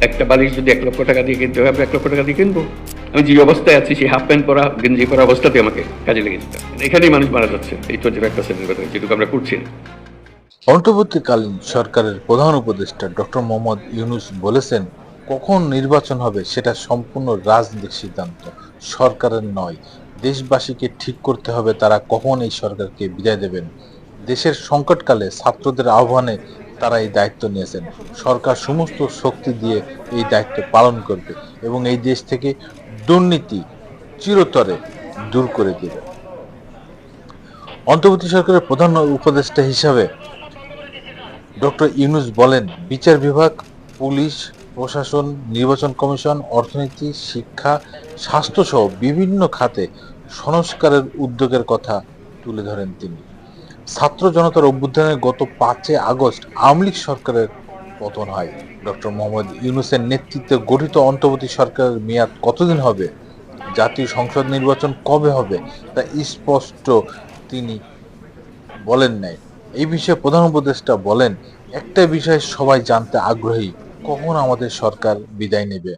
একটা বালিশ যদি এক লক্ষ টাকা দিয়ে কিনতে হয়, আমি এক লক্ষ টাকা দিয়ে কিনবো। আমি যে অবস্থায় আছি, সেই হাফ প্যান্ট পরা, গেঞ্জি পরা অবস্থাতে আমাকে কাজে লেগে যেতে হবে। এখানেই মানুষ মারা যাচ্ছে। এই টোয়েন্টি ফাইভ পার্সেন্টের কথা যেটুকু আমরা করছি না। অন্তর্বর্তীকালীন সরকারের প্রধান উপদেষ্টা ডক্টর মোহাম্মদ ইউনুস বলেছেন, কখন নির্বাচন হবে সেটা সম্পূর্ণ রাজনৈতিক সিদ্ধান্ত। সরকারের নয়। দেশবাসীকে ঠিক করতে হবে তারা কখন এই সরকারকে বিদায় দেবেন। দেশের সংকটকালে ছাত্রদের আহ্বানে তারা এই দায়িত্ব নিয়েছেন। সরকার সমস্ত শক্তি দিয়ে এই দায়িত্ব পালন করবে এবং এই দেশ থেকে দুর্নীতি চিরতরে দূর করে দেবে। অন্তর্বর্তী সরকারের প্রধান উপদেষ্টা হিসাবে ডক্টর ইউনুস বলেন, বিচার বিভাগ, পুলিশ, প্রশাসন, নির্বাচন কমিশন, অর্থনীতি, শিক্ষা, স্বাস্থ্যসহ বিভিন্ন খাতে সংস্কারের উদ্যোগের কথা তুলে ধরেন তিনি। ছাত্র জনতার অভ্যুত্থানের গত পাঁচই আগস্ট আওয়ামী লীগ সরকারের পতন হয়। ডক্টর মোহাম্মদ ইউনুসের নেতৃত্বে গঠিত অন্তর্বর্তী সরকারের মেয়াদ কতদিন হবে? জাতীয় সংসদ নির্বাচন কবে হবে? তা স্পষ্ট তিনি বলেন নাই। এই বিষয়ে প্রধান উপদেষ্টা বলেন একটা বিষয় সবাই জানতে আগ্রহী, কখন আমাদের সরকার বিদায় নেবে?